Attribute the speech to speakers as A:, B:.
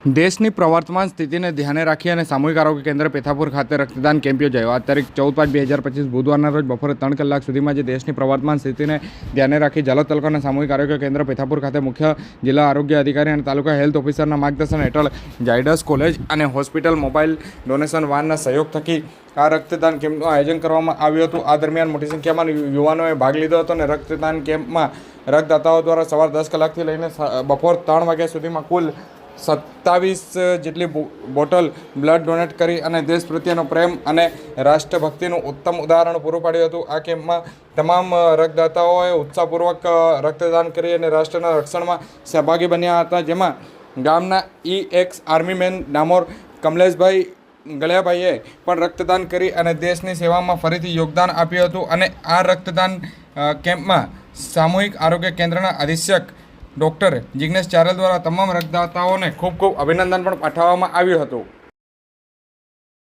A: દેશની પ્રવર્તમાન સ્થિતિને ધ્યાને રાખી અને સામૂહિક આરોગ્ય કેન્દ્ર પેથાપુર ખાતે રક્તદાન કેમ્પ યોજાયો. આ તારીખ ચૌદ પાંચ બે હજાર પચીસ બુધવારના રોજ બપોરે ત્રણ કલાક સુધીમાં જે દેશની પ્રવર્તમાન સ્થિતિને ધ્યાને રાખી જલોદ તાલુકાના સામૂહિક આરોગ્ય કેન્દ્ર પેથાપુર ખાતે મુખ્ય જિલ્લા આરોગ્ય અધિકારી અને તાલુકા હેલ્થ ઓફિસરના માર્ગદર્શન હેઠળ જાયડસ કોલેજ અને હોસ્પિટલ મોબાઈલ ડોનેશન વાનના સહયોગ થકી આ રક્તદાન કેમ્પનું આયોજન કરવામાં આવ્યું હતું. આ દરમિયાન મોટી સંખ્યામાં યુવાનોએ ભાગ લીધો હતો અને રક્તદાન કેમ્પમાં રક્તદાતાઓ દ્વારા સવાર દસ કલાકથી લઈને બપોર ત્રણ વાગ્યા સુધીમાં કુલ સત્તાવીસ જેટલી બોટલ બ્લડ ડોનેટ કરી અને દેશ પ્રત્યેનો પ્રેમ અને રાષ્ટ્રભક્તિનું ઉત્તમ ઉદાહરણ પૂરું પાડ્યું હતું. આ કેમ્પમાં તમામ રક્તદાતાઓએ ઉત્સાહપૂર્વક રક્તદાન કરી અને રાષ્ટ્રના રક્ષણમાં સહભાગી બન્યા હતા. જેમાં ગામના ex army man Damor Kamleshbhai ગળિયાભાઈએ પણ રક્તદાન કરી અને દેશની સેવામાં ફરીથી યોગદાન આપ્યું હતું. અને આ રક્તદાન કેમ્પમાં સામૂહિક આરોગ્ય કેન્દ્રના અધિક્ષક ડૉક્ટર જિગ્નેશ ચારલ દ્વારા તમામ રક્તદાતાઓને ખૂબ ખૂબ અભિનંદન પણ પાઠવવામાં આવ્યું હતું.